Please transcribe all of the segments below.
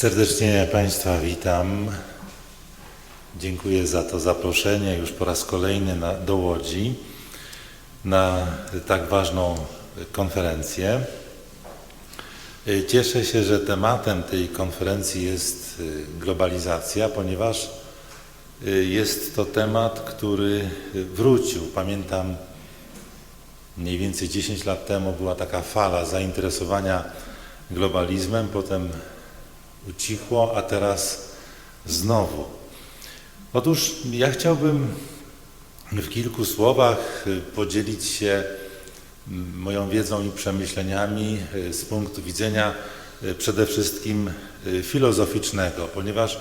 Serdecznie Państwa witam. Dziękuję za to zaproszenie już po raz kolejny na, do Łodzi na tak ważną konferencję. Cieszę się, że tematem tej konferencji jest globalizacja, ponieważ jest to temat, który wrócił. Pamiętam mniej więcej 10 lat temu była taka fala zainteresowania globalizmem, potem ucichło, a teraz znowu. Otóż ja chciałbym w kilku słowach podzielić się moją wiedzą i przemyśleniami z punktu widzenia przede wszystkim filozoficznego, ponieważ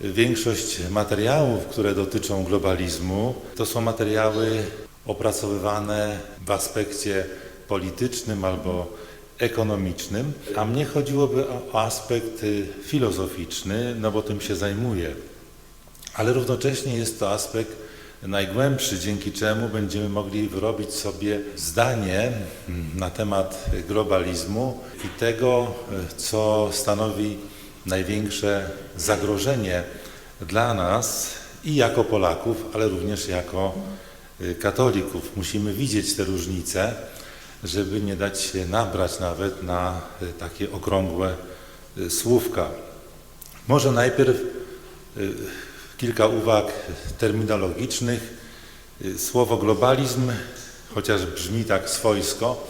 większość materiałów, które dotyczą globalizmu, to są materiały opracowywane w aspekcie politycznym albo ekonomicznym, a mnie chodziłoby o aspekt filozoficzny, no bo tym się zajmuję. Ale równocześnie jest to aspekt najgłębszy, dzięki czemu będziemy mogli wyrobić sobie zdanie na temat globalizmu i tego, co stanowi największe zagrożenie dla nas i jako Polaków, ale również jako katolików. Musimy widzieć te różnice, żeby nie dać się nabrać nawet na takie okrągłe słówka. Może najpierw kilka uwag terminologicznych. Słowo globalizm, chociaż brzmi tak swojsko,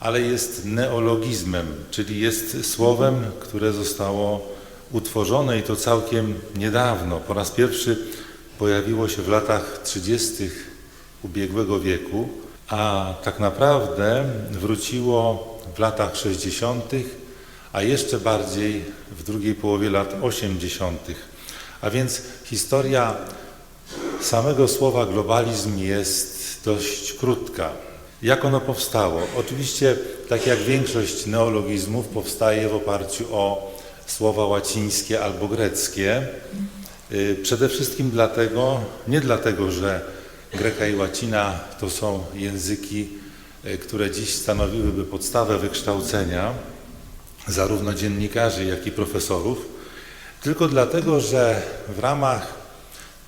ale jest neologizmem, czyli jest słowem, które zostało utworzone i to całkiem niedawno. Po raz pierwszy pojawiło się w latach 30. ubiegłego wieku, a tak naprawdę wróciło w latach 60., a jeszcze bardziej w drugiej połowie lat 80. A więc historia samego słowa globalizm jest dość krótka. Jak ono powstało? Oczywiście, tak jak większość neologizmów, powstaje w oparciu o słowa łacińskie albo greckie. Przede wszystkim dlatego, nie dlatego, że greka i łacina to są języki, które dziś stanowiłyby podstawę wykształcenia zarówno dziennikarzy, jak i profesorów, tylko dlatego, że w ramach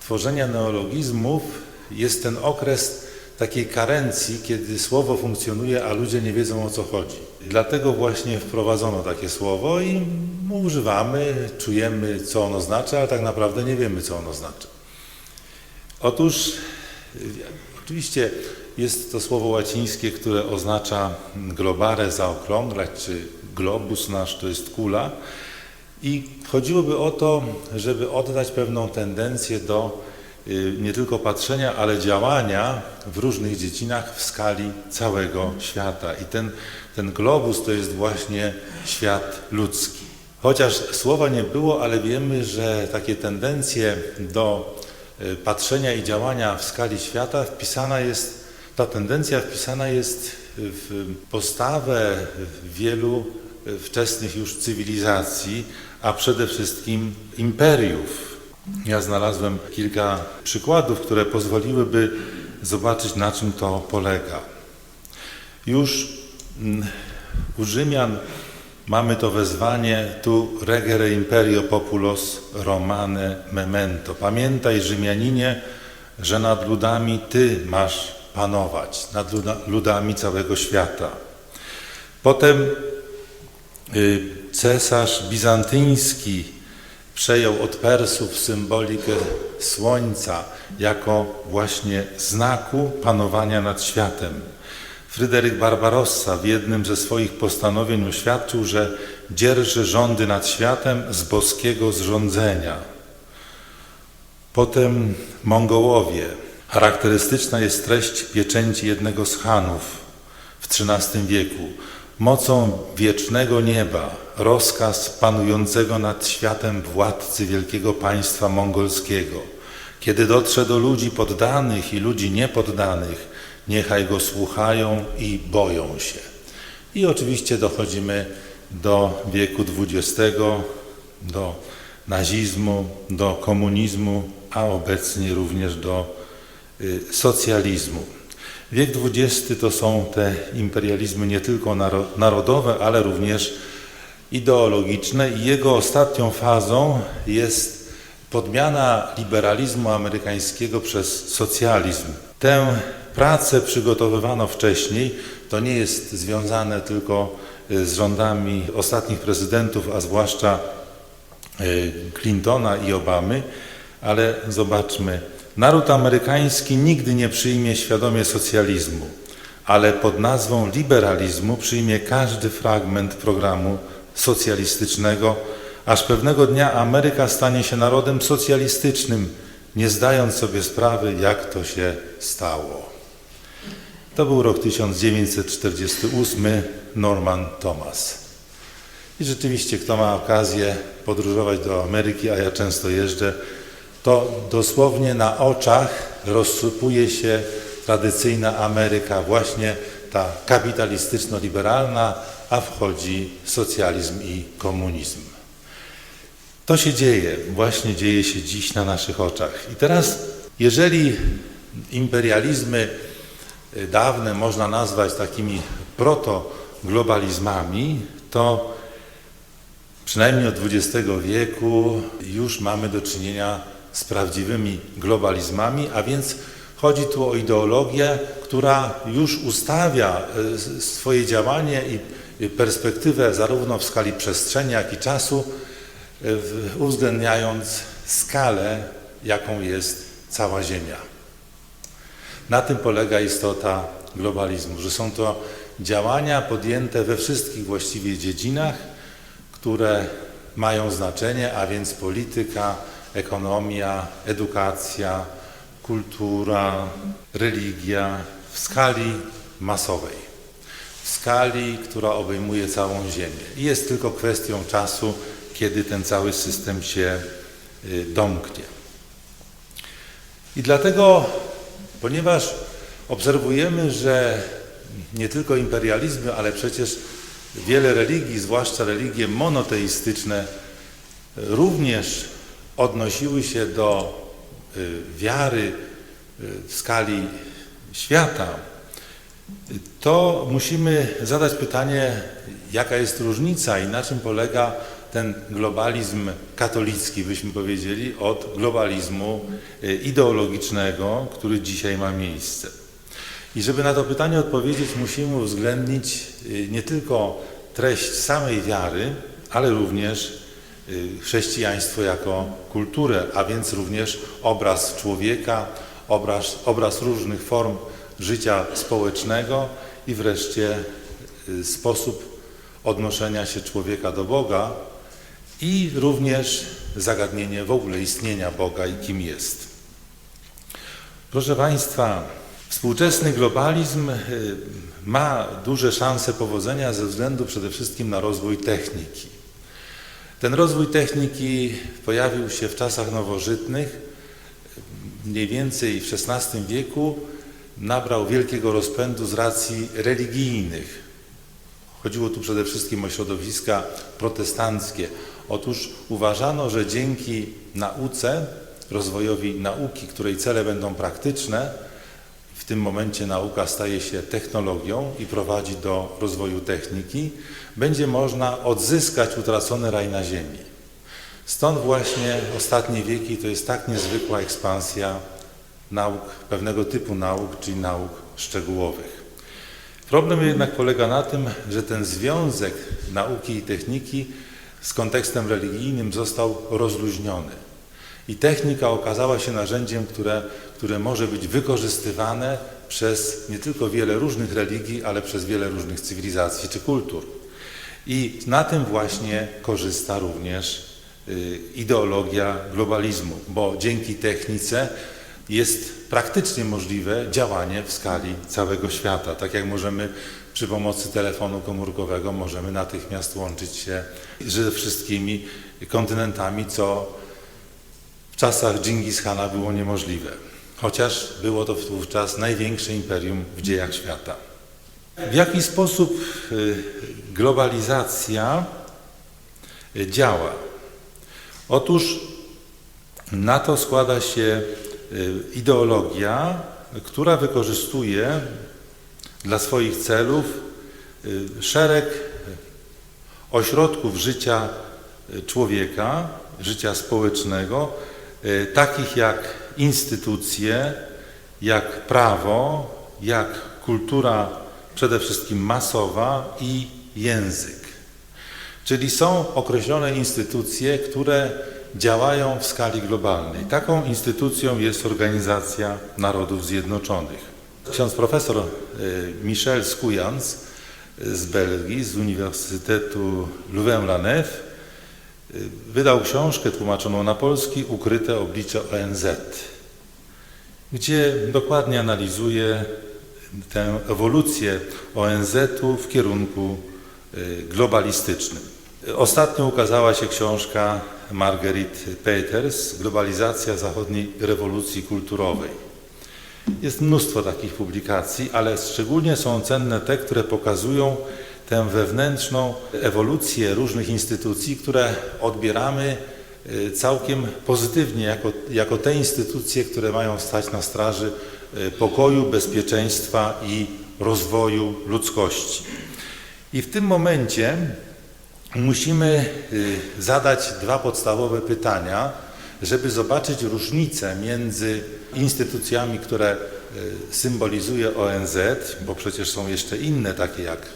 tworzenia neologizmów jest ten okres takiej karencji, kiedy słowo funkcjonuje, a ludzie nie wiedzą o co chodzi. Dlatego właśnie wprowadzono takie słowo i używamy, czujemy co ono znaczy, ale tak naprawdę nie wiemy co ono znaczy. Otóż oczywiście jest to słowo łacińskie, które oznacza globare, zaokrąglać, czy globus nasz to jest kula. I chodziłoby o to, żeby oddać pewną tendencję do nie tylko patrzenia, ale działania w różnych dziedzinach w skali całego świata. I ten, ten globus to jest właśnie świat ludzki. Chociaż słowa nie było, ale wiemy, że takie tendencje do patrzenia i działania w skali świata wpisana jest, ta tendencja wpisana jest w postawę wielu wczesnych już cywilizacji, a przede wszystkim imperiów. Ja znalazłem kilka przykładów, które pozwoliłyby zobaczyć, na czym to polega. Już u Rzymian mamy to wezwanie tu regere imperio populos romane memento. Pamiętaj Rzymianinie, że nad ludami Ty masz panować, nad ludami całego świata. Potem cesarz bizantyński przejął od Persów symbolikę słońca jako właśnie znaku panowania nad światem. Fryderyk Barbarossa w jednym ze swoich postanowień oświadczył, że dzierży rządy nad światem z boskiego zrządzenia. Potem Mongołowie. Charakterystyczna jest treść pieczęci jednego z Hanów w XIII wieku. Mocą wiecznego nieba rozkaz panującego nad światem władcy wielkiego państwa mongolskiego. Kiedy dotrze do ludzi poddanych i ludzi niepoddanych, niechaj go słuchają i boją się. I oczywiście dochodzimy do wieku XX, do nazizmu, do komunizmu, a obecnie również do socjalizmu. Wiek XX to są te imperializmy nie tylko narodowe, ale również ideologiczne i jego ostatnią fazą jest podmiana liberalizmu amerykańskiego przez socjalizm. Tę pracę przygotowywano wcześniej. To nie jest związane tylko y, z rządami ostatnich prezydentów, a zwłaszcza y, Clintona i Obamy, ale zobaczmy. Naród amerykański nigdy nie przyjmie świadomie socjalizmu, ale pod nazwą liberalizmu przyjmie każdy fragment programu socjalistycznego, aż pewnego dnia Ameryka stanie się narodem socjalistycznym, nie zdając sobie sprawy, jak to się stało. To był rok 1948, Norman Thomas. I rzeczywiście, kto ma okazję podróżować do Ameryki, a ja często jeżdżę, to dosłownie na oczach rozsypuje się tradycyjna Ameryka, właśnie ta kapitalistyczno-liberalna, a wchodzi socjalizm i komunizm. To się dzieje, właśnie dzieje się dziś na naszych oczach. I teraz, jeżeli imperializmy dawne można nazwać takimi protoglobalizmami, to przynajmniej od XX wieku już mamy do czynienia z prawdziwymi globalizmami, a więc chodzi tu o ideologię, która już ustawia e, swoje działanie i perspektywę zarówno w skali przestrzeni, jak i czasu, e, uwzględniając skalę, jaką jest cała Ziemia. Na tym polega istota globalizmu, że są to działania podjęte we wszystkich właściwie dziedzinach, które mają znaczenie, a więc polityka, ekonomia, edukacja, kultura, religia w skali masowej, w skali, która obejmuje całą Ziemię. I jest tylko kwestią czasu, kiedy ten cały system się y, domknie. I dlatego, ponieważ obserwujemy, że nie tylko imperializmy, ale przecież wiele religii, zwłaszcza religie monoteistyczne, również odnosiły się do y, wiary y, w skali świata, to musimy zadać pytanie, jaka jest różnica i na czym polega ten globalizm katolicki, byśmy powiedzieli, od globalizmu y, ideologicznego, który dzisiaj ma miejsce. I żeby na to pytanie odpowiedzieć, musimy uwzględnić nie tylko treść samej wiary, ale również Y, chrześcijaństwo jako kulturę, a więc również obraz człowieka, obraz, obraz różnych form życia społecznego i wreszcie sposób odnoszenia się człowieka do Boga i również zagadnienie w ogóle istnienia Boga i kim jest. Proszę Państwa, współczesny globalizm y, ma duże szanse powodzenia ze względu przede wszystkim na rozwój techniki. Ten rozwój techniki pojawił się w czasach nowożytnych, mniej więcej w XVI wieku nabrał wielkiego rozpędu z racji religijnych. Chodziło tu przede wszystkim o środowiska protestanckie. Otóż uważano, że dzięki nauce, rozwojowi nauki, której cele będą praktyczne, w tym momencie nauka staje się technologią i prowadzi do rozwoju techniki, będzie można odzyskać utracony raj na ziemi. Stąd właśnie ostatnie wieki to jest tak niezwykła ekspansja nauk, pewnego typu nauk, czyli nauk szczegółowych. Problem jednak polega na tym, że ten związek nauki i techniki z kontekstem religijnym został rozluźniony. I technika okazała się narzędziem, które, które może być wykorzystywane przez nie tylko wiele różnych religii, ale przez wiele różnych cywilizacji czy kultur. I na tym właśnie korzysta również y, ideologia globalizmu, bo dzięki technice jest praktycznie możliwe działanie w skali całego świata. Tak jak możemy przy pomocy telefonu komórkowego możemy natychmiast łączyć się ze wszystkimi kontynentami, co w czasach Dżingis Hana było niemożliwe. Chociaż było to wówczas największe imperium w dziejach świata. W jaki sposób y, globalizacja działa? Otóż na to składa się y, ideologia, która wykorzystuje dla swoich celów szereg ośrodków życia y, człowieka, życia społecznego, y, takich jak instytucje, jak prawo, jak kultura przede wszystkim masowa i język. Czyli są określone instytucje, które działają w skali globalnej. Taką instytucją jest Organizacja Narodów Zjednoczonych. Ksiądz profesor y, Michel Skujans z Belgii, z Uniwersytetu Louvain-la-Neuve, y, wydał książkę tłumaczoną na polski Ukryte oblicze ONZ, gdzie dokładnie analizuje tę ewolucję ONZ-u w kierunku y, globalistycznym. Ostatnio ukazała się książka Marguerite Peters Globalizacja zachodniej rewolucji kulturowej. Jest mnóstwo takich publikacji, ale szczególnie są cenne te, które pokazują tę wewnętrzną ewolucję różnych instytucji, które odbieramy y, całkiem pozytywnie, jako, jako te instytucje, które mają stać na straży y, pokoju, bezpieczeństwa i rozwoju ludzkości. I w tym momencie musimy y, zadać dwa podstawowe pytania, żeby zobaczyć różnicę między instytucjami, które y, symbolizuje ONZ, bo przecież są jeszcze inne, takie jak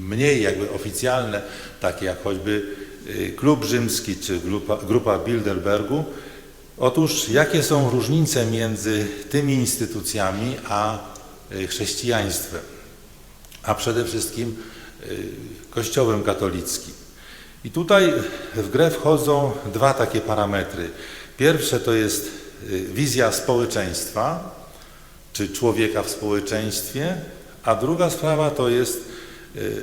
mniej jakby oficjalne, takie jak choćby y, Klub Rzymski czy Grupa, grupa Bilderbergu. Otóż jakie są różnice między tymi instytucjami a y, chrześcijaństwem, a przede wszystkim Kościołem katolickim. I tutaj w grę wchodzą dwa takie parametry. Pierwsze to jest y, wizja społeczeństwa, czy człowieka w społeczeństwie, a druga sprawa to jest y,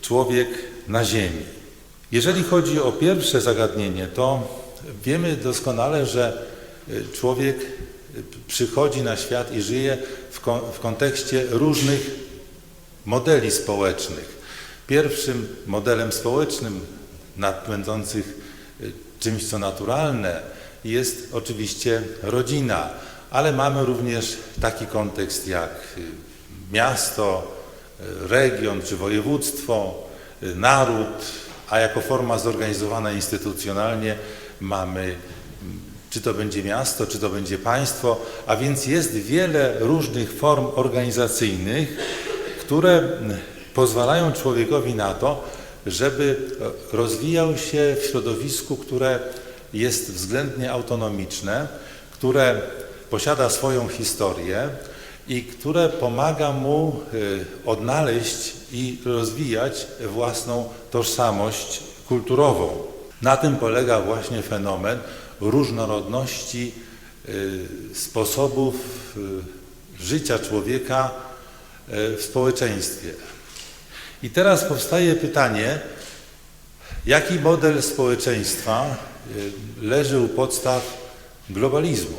człowiek na ziemi. Jeżeli chodzi o pierwsze zagadnienie, to wiemy doskonale, że y, człowiek przychodzi na świat i żyje w kontekście różnych modeli społecznych. Pierwszym modelem społecznym napędzących y, czymś, co naturalne, jest oczywiście rodzina, ale mamy również taki kontekst jak y, miasto, y, region czy województwo, naród, a jako forma zorganizowana instytucjonalnie mamy czy to będzie miasto, czy to będzie państwo, a więc jest wiele różnych form organizacyjnych, które pozwalają człowiekowi na to, żeby rozwijał się w środowisku, które jest względnie autonomiczne, które posiada swoją historię i które pomaga mu e, odnaleźć i rozwijać własną tożsamość kulturową. Na tym polega właśnie fenomen różnorodności e, sposobów e, życia człowieka w społeczeństwie. I teraz powstaje pytanie, jaki model społeczeństwa y, leży u podstaw globalizmu?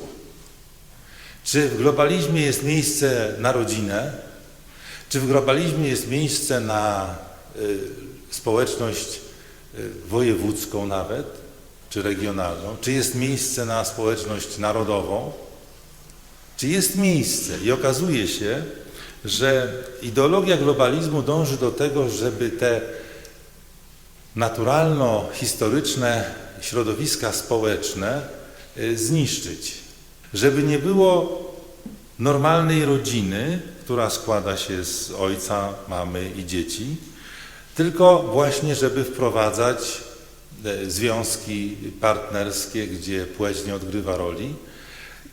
Czy w globalizmie jest miejsce na rodzinę? Czy w globalizmie jest miejsce na y, społeczność y, wojewódzką nawet, czy regionalną? Czy jest miejsce na społeczność narodową? Czy jest miejsce? I okazuje się, że ideologia globalizmu dąży do tego, żeby te naturalno-historyczne środowiska społeczne y, zniszczyć. Żeby nie było normalnej rodziny, która składa się z ojca, mamy i dzieci, tylko właśnie, żeby wprowadzać e, związki partnerskie, gdzie płeć nie odgrywa roli,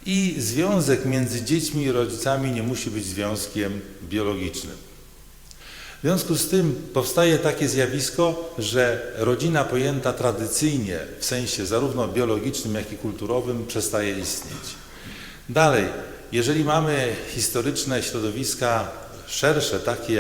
i związek między dziećmi i rodzicami nie musi być związkiem biologicznym. W związku z tym powstaje takie zjawisko, że rodzina pojęta tradycyjnie, w sensie zarówno biologicznym, jak i kulturowym, przestaje istnieć. Dalej, jeżeli mamy historyczne środowiska szersze, takie